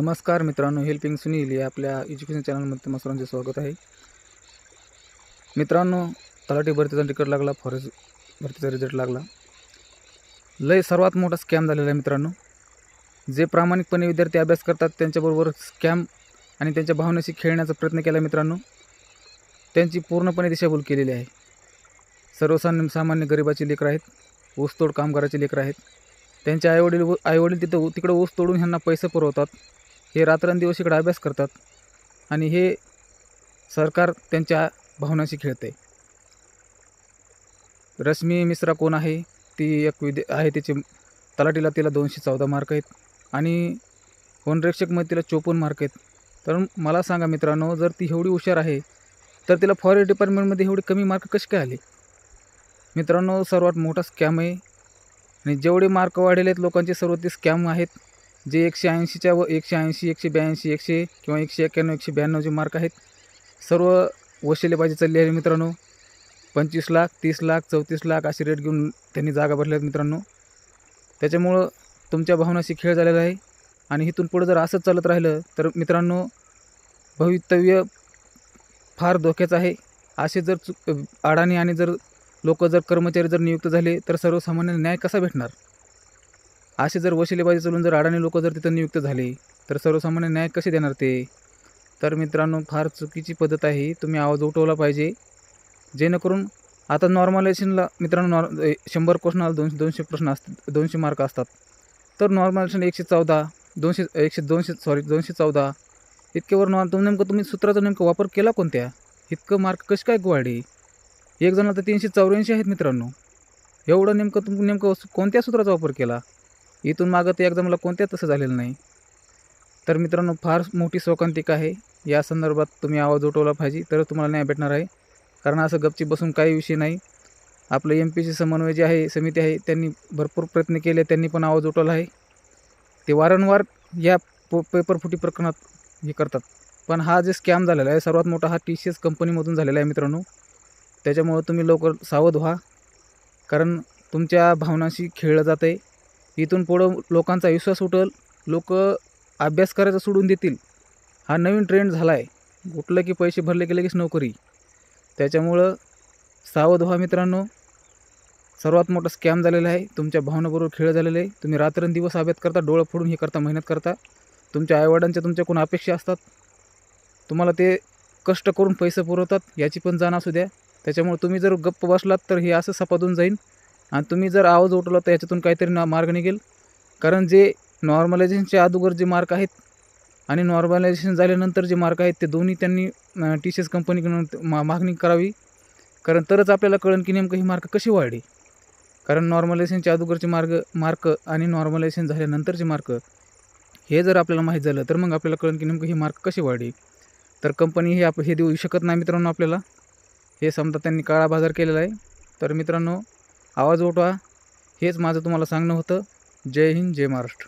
नमस्कार मित्रांनो हेल्पिंग सुनील या आपल्या एज्युकेशन चॅनलमध्ये तुम्हा सर्वांचे स्वागत आहे. मित्रांनो तलाठी भरतीचा तिकट लागला फॉरेस्ट भरतीचा रिझल्ट लागला. लय सर्वात मोठा स्कॅम झालेला आहे मित्रांनो. जे प्रामाणिकपणे विद्यार्थी अभ्यास करतात त्यांच्याबरोबर स्कॅम आणि त्यांच्या भावनेशी खेळण्याचा प्रयत्न केला मित्रांनो त्यांची पूर्णपणे दिशाभूल केलेली आहे. सर्वसामान्य सामान्य गरिबाची लेकरं आहेत ऊसतोड कामगाराची लेकरं आहेत. त्यांचे आईवडील व आईवडील तिथं तिकडं ऊस तोडून ह्यांना पैसे पुरवतात. हे रात्रंदिवस इकडे अभ्यास करतात आणि हे सरकार त्यांच्या भावनाशी खेळते रश्मी मिश्रा कोण आहे? ती एक विदे आहे तिचे तलाटीला तिला दोनशे चौदा मार्क आहेत आणि वनरक्षकमध्ये तिला चोपन्न मार्क आहेत. तर मला सांगा मित्रांनो जर ती एवढी हुशार आहे तर तिला फॉरेस्ट डिपार्टमेंटमध्ये एवढे कमी मार्क कसे काय आले? मित्रांनो सर्वात मोठा स्कॅम आहे. आणि जेवढे मार्क वाढलेले आहेत लोकांचे सर्व ते स्कॅम आहेत. जे एकशे ऐंशीच्या व एकशे ऐंशी एकशे ब्याऐंशी एकशे किंवा एकशे एक्क्याण्णव एकशे ब्याण्णव जे मार्क आहेत सर्व वशिलेबाजी चालली आहे मित्रांनो. पंचवीस लाख तीस लाख चौतीस लाख असे रेट घेऊन त्यांनी जागा भरल्या आहेत मित्रांनो. त्याच्यामुळं तुमच्या भावनाशी खेळ झालेला आहे. आणि इथून पुढं जर असंच चालत राहिलं तर मित्रांनो भवितव्य फार धोक्याचं आहे. असे जर चुक अडाणी आणि जर लोक जर कर्मचारी जर नियुक्त झाले तर सर्वसामान्य न्याय कसा भेटणार? असे जर वशिलेबाजी चालून जर अडाणी लोक जर तिथं नियुक्त झाले तर सर्वसामान्य न्याय कसे देणार ते? तर मित्रांनो फार चुकीची पद्धत आहे. तुम्ही आवाज उठवला पाहिजे. जेणेकरून आता नॉर्मलायझेशनला मित्रांनो नॉर्म शंभर शंभर क्वेश्चनाला दोनशे दोनशे प्रश्न असतात दोनशे मार्क असतात. तर नॉर्मलायझेशन एकशे चौदा दोनशे एकशे दोनशे सॉरी दोनशे चौदा. इतक्यावर नॉ तुम्ही नेमकं तुम्ही सूत्राचा नेमकं वापर केला कोणत्या? इतकं मार्क कसे काय वाढे एक जणाला तर तीनशे चौऱ्याऐंशी आहेत मित्रांनो. एवढं नेमकं तुम्ही नेमकं कोणत्या सूत्राचा वापर केला? इथून मागं ते एक्झामला कोणत्या तसं झालेलं नाही. तर मित्रांनो फार मोठी शोकांतिका आहे. या संदर्भात तुम्ही आवाज उठवला पाहिजे तर तुम्हाला न्याय भेटणार आहे. कारण असं गपची बसून काही विषय नाही. आपलं एम पीची समन्वय जे आहे समिती आहे त्यांनी भरपूर प्रयत्न केले त्यांनी पण आवाज उठवला आहे. ते वारंवार या पो पेपर फुटी प्रकरणात हे करतात. पण हा जे स्कॅम झालेला आहे सर्वात मोठा हा टी सी एस कंपनीमधून झालेला आहे मित्रांनो. त्याच्यामुळं तुम्ही लवकर सावध व्हा. कारण तुमच्या भावनाशी खेळलं जातं आहे इथून पुढं लोकांचा विश्वास उठल लोक अभ्यास करायचा सोडून देतील. हा नवीन ट्रेंड झाला आहे उठलं की पैसे भरले की लगेच नोकरी. त्याच्यामुळं सावध व्हा मित्रांनो. सर्वात मोठा स्कॅम झालेला आहे. तुमच्या भावनाबरोबर खेळ झालेला आहे. तुम्ही रात्रंदिवस अभ्यास करता डोळं फोडून हे करता मेहनत करता. तुमच्या आईवडिलांच्या तुमच्याकडून अपेक्षा असतात. तुम्हाला ते कष्ट करून पैसे पुरवतात याची पण जाण असू द्या. त्याच्यामुळे तुम्ही जर गप्प बसलात तर हे असं सपादून जाईन. आणि तुम्ही जर आवाज उठवला तर याच्यातून काहीतरी ना मार्ग निघेल. कारण जे नॉर्मलायझेशनच्या अगोदर जे मार्क आहेत आणि नॉर्मलायझेशन झाल्यानंतर जे मार्क आहेत ते दोन्ही त्यांनी टी सी एस कंपनीकडून मा मागणी करावी. कारण तरच आपल्याला कळेल की नेमकं ही मार्क कशी वाढली. कारण नॉर्मलायझेशनच्या अगोदरचे मार्ग मार्क आणि नॉर्मलायझेशन झाल्यानंतरचे मार्क हे जर आपल्याला माहीत झालं तर मग आपल्याला कळेल की नेमकं ही मार्क कशी वाढली. तर कंपनी हे आप हे देऊ शकत नाही मित्रांनो आपल्याला. हे समजा त्यांनी काळा बाजार केलेला आहे. तर मित्रांनो आवाज उठवा. हेच माझं तुम्हाला सांगणं होतं. जय हिंद जय महाराष्ट्र.